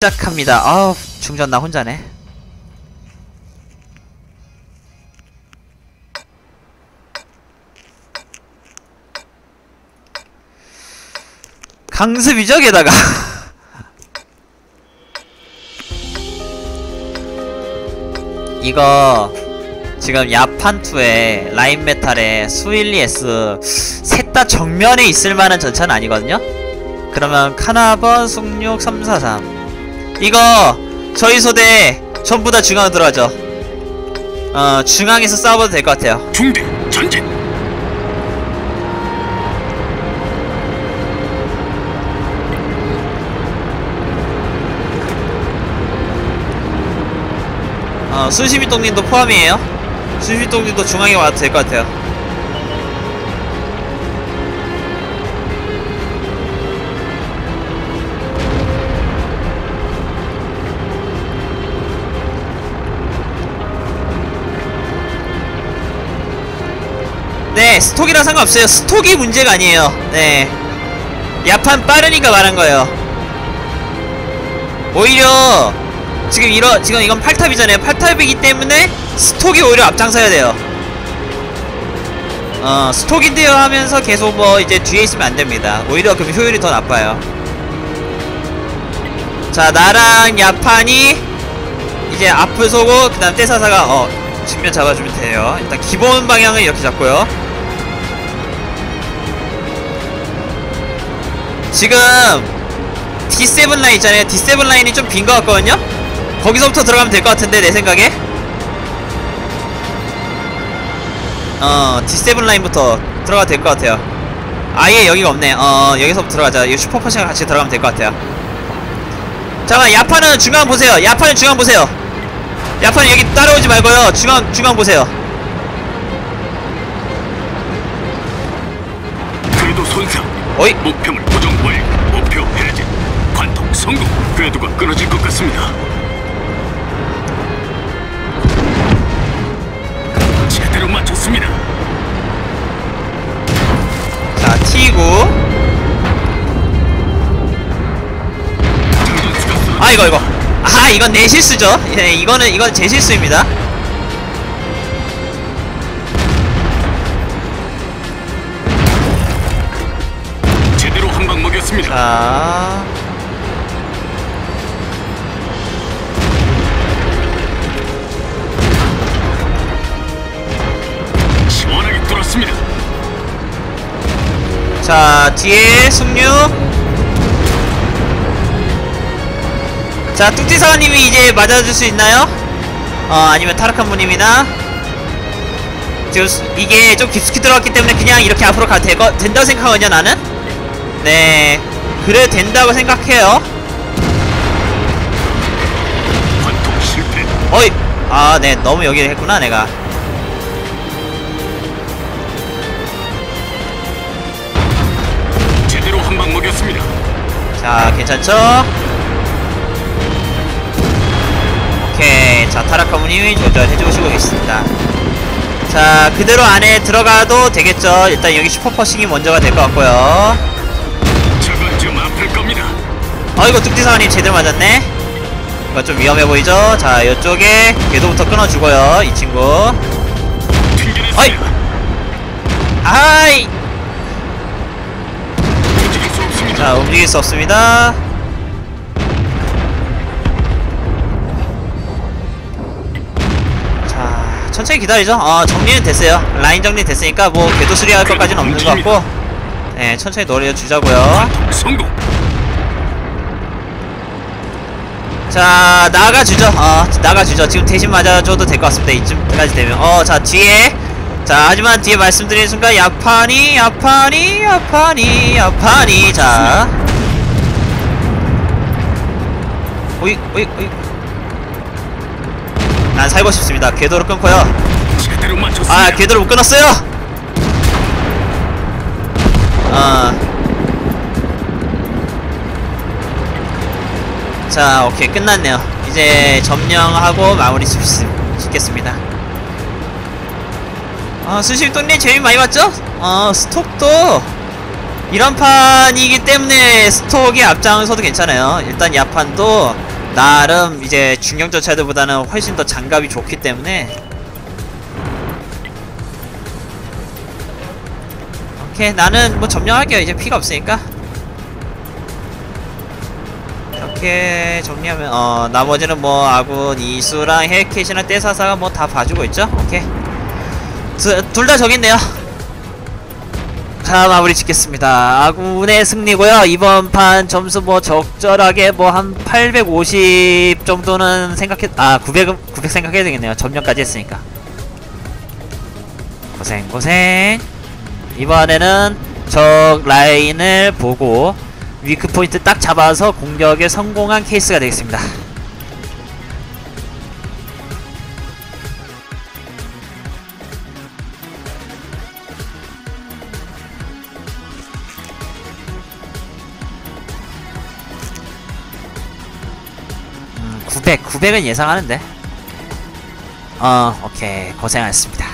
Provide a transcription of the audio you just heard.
시작합니다. 아우 중전 나 혼자네. 강습이죠 게다가. 이거 지금 야판2에 라인 메탈에 수일리 S 셋다 정면에 있을 만한 전차는 아니거든요? 그러면 카나번, 숙육, 343 이거 저희 소대 전부 다 중앙 들어가죠. 어 중앙에서 싸워도 될 것 같아요. 중대 전진. 어 수시미 똥님도 포함이에요. 수시미 똥님도 중앙에 와도 될 것 같아요 네 스톡이랑 상관없어요. 스톡이 문제가 아니에요. 네. 야판 빠르니까 말한 거예요. 오히려 지금 이러 지금 이건 8탑이잖아요. 8탑이기 때문에 스톡이 오히려 앞장서야 돼요. 어 스톡인데요 하면서 계속 뭐 이제 뒤에 있으면 안 됩니다. 오히려 그럼 효율이 더 나빠요. 자 나랑 야판이 이제 앞을 서고 그 다음 떼사사가 어 측면 잡아주면 돼요. 일단 기본 방향을 이렇게 잡고요 지금 D7 라인 있잖아요. D7 라인이 좀 빈 것 같거든요. 거기서부터 들어가면 될 것 같은데 내 생각에. 어 D7 라인부터 들어가도 될 것 같아요. 아예 여기가 없네. 어 여기서부터 들어가자. 이 슈퍼퍼시랑 같이 들어가면 될 것 같아요. 잠깐 야파는 중앙 보세요. 야파는 중앙 보세요. 야파는 여기 따라오지 말고요. 중앙 중앙 보세요. 어이. 목표물 완료 목표 해제 관통 성공. 궤도가 끊어질 것 같습니다. 제대로 맞췄습니다. 자 T9 장전수가 쓰러져 아 이거 이거. 아 이건 내 실수죠. 예 이거는 이건 제 실수입니다 먹였습니다. 자. 시원하게 뚫었습니다. 자 뒤에 숙류. 자 뚝지사관님이 이제 맞아줄 수 있나요? 어 아니면 타락한부님이나 지금 수- 이게 좀 깊숙이 들어갔기 때문에 그냥 이렇게 앞으로 가도 되거, 된다고 생각하거든요 나는? 네 그래 된다고 생각해요. 어이 아네 너무 여기를 했구나 내가. 제대로 한 방 먹였습니다. 자 괜찮죠? 오케이 자 타라카무님이 조절해주시고 계십니다. 자 그대로 안에 들어가도 되겠죠? 일단 여기 슈퍼퍼싱이 먼저가 될 것 같고요 어이구 뚝지사관님 제대로 맞았네. 이거 좀 위험해 보이죠? 자 이쪽에 궤도부터 끊어주고요 이 친구. 튕겨냈습니다 아이! 자 움직일 수 없습니다. 자 천천히 기다리죠? 어 정리는 됐어요. 라인 정리 됐으니까 뭐 궤도 수리할 것까지는 없는 것 같고. 네 천천히 노려주자고요. 성공 자 나가주죠. 어 나가주죠. 지금 대신 맞아줘도 될 것 같습니다. 이쯤까지 되면. 어 자 뒤에. 자 하지만 뒤에 말씀드리는 순간 야판이 야판이 야판이 야판이 자. 오이 오이 오이. 난 살고 싶습니다. 궤도를 끊고요. 아 궤도를 못 끊었어요? 어. 자 오케이 끝났네요. 이제 점령하고 마무리 짓, 짓겠습니다. 아 수실돈님 재미 많이 봤죠? 어 스톡도 이런 판이기 때문에 스톡의 앞장서도 괜찮아요. 일단 야판도 나름 이제 중형 전차들보다는 훨씬 더 장갑이 좋기 때문에. 오케이 나는 뭐 점령할게요. 이제 피가 없으니까 이렇게 정리하면 어 나머지는 뭐 아군 이수랑 헬켓이나 떼사사가 뭐 다 봐주고 있죠? 오케이. 둘다 있네요. 자 마무리 짓겠습니다. 아군의 승리고요. 이번 판 점수 뭐 적절하게 뭐 한 850 정도는 생각해 아 900은 900 생각해야 되겠네요. 점령까지 했으니까. 고생 고생. 이번에는 적 라인을 보고 위크 포인트 딱 잡아서 공격에 성공한 케이스가 되겠습니다. 음, 900, 900은 예상하는데. 어, 오케이. 고생하셨습니다.